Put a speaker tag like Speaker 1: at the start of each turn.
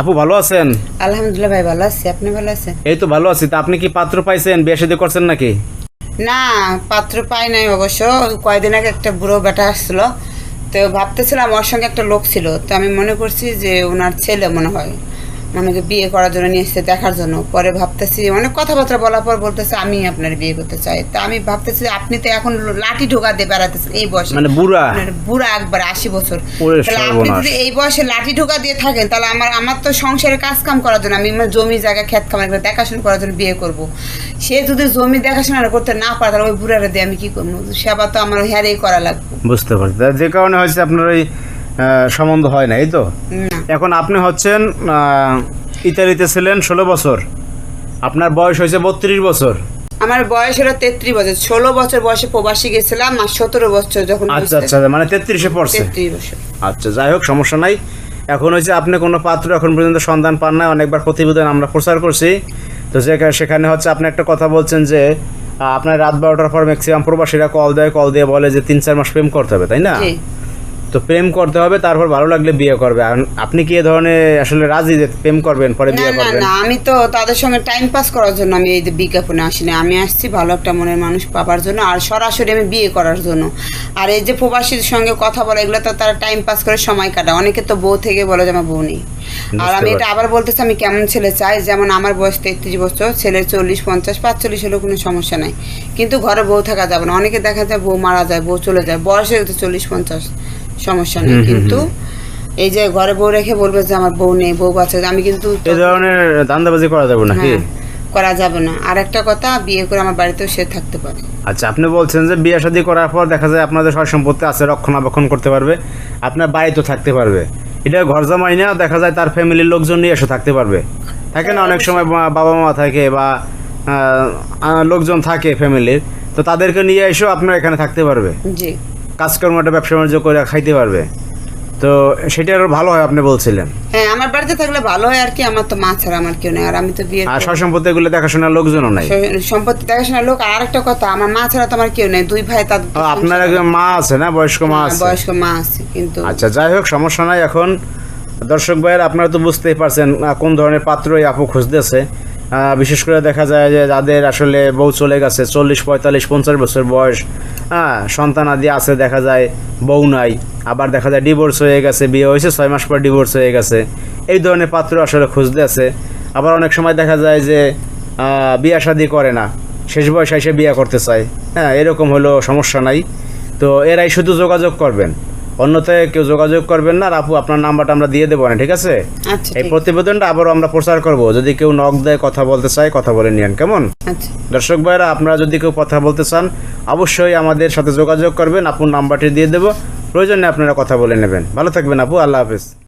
Speaker 1: আপু ভালো আছেন?
Speaker 2: আলহামদুলিল্লাহ ভাই ভালো আছি। আপনি ভালো আছেন?
Speaker 1: এই তো ভালো আছি। তা আপনি কি পাত্র পাইছেন? বিয়ে শাদী করছেন নাকি?
Speaker 2: না পাত্র পাই নাই অবশ্য। কয়েকদিন আগে একটা বুড়ো বেটা আসছিল। তো ভাবতেছিলাম ওর সঙ্গে একটা লোক ছিল। তো আমি মনে করছি যে ওনার ছেলে মনে হয়। মনে হয় বিয়ে করার জন্য নিয়ে এসেছে দেখার জন্য। পরে ভাবতেছি অনেক কথাবার্তা বলার পর বলতেছে আমি আপনার বিয়ে করতে চাই। তা আমি ভাবতেছি আপনি তো এখন লাঠি ঢোকা দিয়ে বেড়াতেছেন এই বয়সে।
Speaker 1: মানে বুড়া।
Speaker 2: বুড়া একবার আশি বছর। তাহলে আপনি যদি এই বয়সে লাঠি ঢোকা দিয়ে থাকেন তাহলে আমার আমার তো সংসারে কাজ কাম করার জন্য আমি আমার জমি জায়গা ক্ষেত খামার এগুলো দেখাশোনা করার জন্য বিয়ে করব। সে যদি জমি দেখাশোনা করতে না পারে তাহলে ওই বুড়ারে দিয়ে আমি কি করব? সেবা তো আমার হ্যারেই করা লাগবে।
Speaker 1: বুঝতে পারছি। যে কারণে হয়েছে আপনার ওই সম্বন্ধ হয় না এই তো? এখন আপনি হচ্ছেন ইতালিতে ছিলেন ষোলো বছর। আপনার বয়স হয়েছে বত্রিশ বছর।
Speaker 2: আমার বয়স হলো তেত্রিশ বছর। ষোলো বছর বয়সে প্রবাসী গেছিলাম আর সতেরো বছর যখন
Speaker 1: আচ্ছা আচ্ছা মানে তেত্রিশে পড়ছে।
Speaker 2: তেত্রিশ বছর।
Speaker 1: আচ্ছা যাই হোক সমস্যা নাই। এখন হয়েছে আপনি কোনো পাত্র এখন পর্যন্ত সন্ধান পান না অনেকবার প্রতিবেদন আমরা প্রচার করছি। তো সেখানে হচ্ছে আপনি একটা কথা বলছেন যে আপনার রাত বারোটার পর ম্যাক্সিমাম প্রবাসীরা কল দেয় কল দিয়ে বলে যে তিন চার মাস প্রেম করতে হবে তাই না? তো প্রেম করতে হবে তারপর ভালো লাগলে বিয়ে করবে। আপনি কি এ ধরনের আসলে রাজি যে প্রেম করবেন পরে বিয়ে করবেন?
Speaker 2: না আমি তো তাদের সঙ্গে টাইম পাস করার জন্য আমি এই বিজ্ঞাপনে আসিনি। আমি আসছি ভালো একটা মনের মানুষ পাবার জন্য আর সরাসরি আমি বিয়ে করার জন্য। আর এই যে প্রবাসীর সঙ্গে কথা বলে এগুলো তো তারা টাইম পাস করে সময় কাটায়। অনেকে তো বউ থেকে বলে যে আমার বউ নেই। আর আমি এটা আবার বলতেছি আমি কেমন ছেলে চাই? যেমন আমার বয়স তেত্রিশ বছর ছেলের চল্লিশ পঞ্চাশ পাঁচচল্লিশ হলেও কোনো সমস্যা নাই। কিন্তু ঘরে বউ থাকা যাবে না। অনেকে দেখা যায় বউ মারা যায় বউ চলে যায়। বয়সে তো চল্লিশ পঞ্চাশ। সমস্যা নেই কিন্তু এই যে ঘরে বউ রেখে বলবে যে আমার বউ নেই বউ বাচ্চা আমি কিন্তু
Speaker 1: এই ধরনের দান্দাবাজি করা যাবে
Speaker 2: হ্যাঁ, করা যাবে না। আর একটা কথা বিয়ে করে আমার বাড়িতেও সে থাকতে পারে।
Speaker 1: আচ্ছা আপনি বলছেন যে বিয়ে শাদী করার পর দেখা যায় আপনাদের সয় সম্পত্তি আছে রক্ষণাবেক্ষণ করতে পারবে আপনার বাড়িতেও থাকতে পারবে। এটা ঘর জামাই না দেখা যায় তার ফ্যামিলির লোকজন নিয়ে এসে থাকতে পারবে। থাকে না অনেক সময় বাবা মা থাকে বা লোকজন থাকে ফ্যামিলির তো তাদেরকে নিয়ে এসেও আপনার এখানে থাকতে পারবে।
Speaker 2: জি।
Speaker 1: কাজকর্মটা ব্যবসা বাণিজ্য করে খাইতে পারবে। তো সেটা আরও ভালো হয় আপনি বলছিলেন।
Speaker 2: হ্যাঁ আমার বাড়িতে থাকলে ভালো হয় আর কি আমার তো মা ছাড়া আমার কেউ নেই আর আমি তো বিয়ে
Speaker 1: আর সয় সম্পত্তি এগুলো দেখাশোনার লোকজনও নাই।
Speaker 2: সম্পত্তি দেখাশোনার লোক আর একটা কথা আমার মা ছাড়া তো আমার কেউ নেই দুই ভাই তার
Speaker 1: আপনার একজন মা আছে না বয়স্ক মা
Speaker 2: হ্যাঁ,
Speaker 1: আছে?
Speaker 2: বয়স্ক মা আছে কিন্তু
Speaker 1: আচ্ছা যাই হোক সমস্যা নাই এখন। দর্শক ভাইয়ের আপনারা তো বুঝতেই পারছেন কোন ধরনের পাত্রই আপু খুঁজতেছে। বিশেষ করে দেখা যায় যে যাদের আসলে বউ চলে গেছে, চল্লিশ, পঁয়তাল্লিশ, পঞ্চাশ বছর বয়স হ্যাঁ সন্তান আদি আছে, দেখা যায় বউ নাই। আবার দেখা যায় ডিভোর্স হয়ে গেছে, বিয়ে হয়েছে, ছয় মাস পর ডিভোর্স হয়ে গেছে। এই ধরনের পাত্র আসলে খুঁজতে আছে। আবার অনেক সময় দেখা যায় যে বিয়া শাদি করে না। শেষ বয়সে এসে বিয়ে করতে চায়। হ্যাঁ এরকম হলো সমস্যা নাই। তো এরাই শুধু যোগাযোগ করবেন। অন্যথায় কেউ যোগাযোগ করবেন না। আর আপু আপনার নাম্বারটা আমরা দিয়ে দেবো না ঠিক আছে?
Speaker 2: আচ্ছা
Speaker 1: এই প্রতিবেদনটা আবারও আমরা প্রচার করব। যদি কেউ নক দেয় কথা বলতে চায় কথা বলে নিয়েন কেমন?
Speaker 2: আচ্ছা।
Speaker 1: দর্শক ভাইরা আপনারা যদি কেউ কথা বলতে চান অবশ্যই আমাদের সাথে যোগাযোগ করবেন। আপুর নাম্বারটি দিয়ে দেবো। প্রয়োজনে আপনারা কথা বলে নেবেন। ভালো থাকবেন আপু আল্লাহ হাফেজ।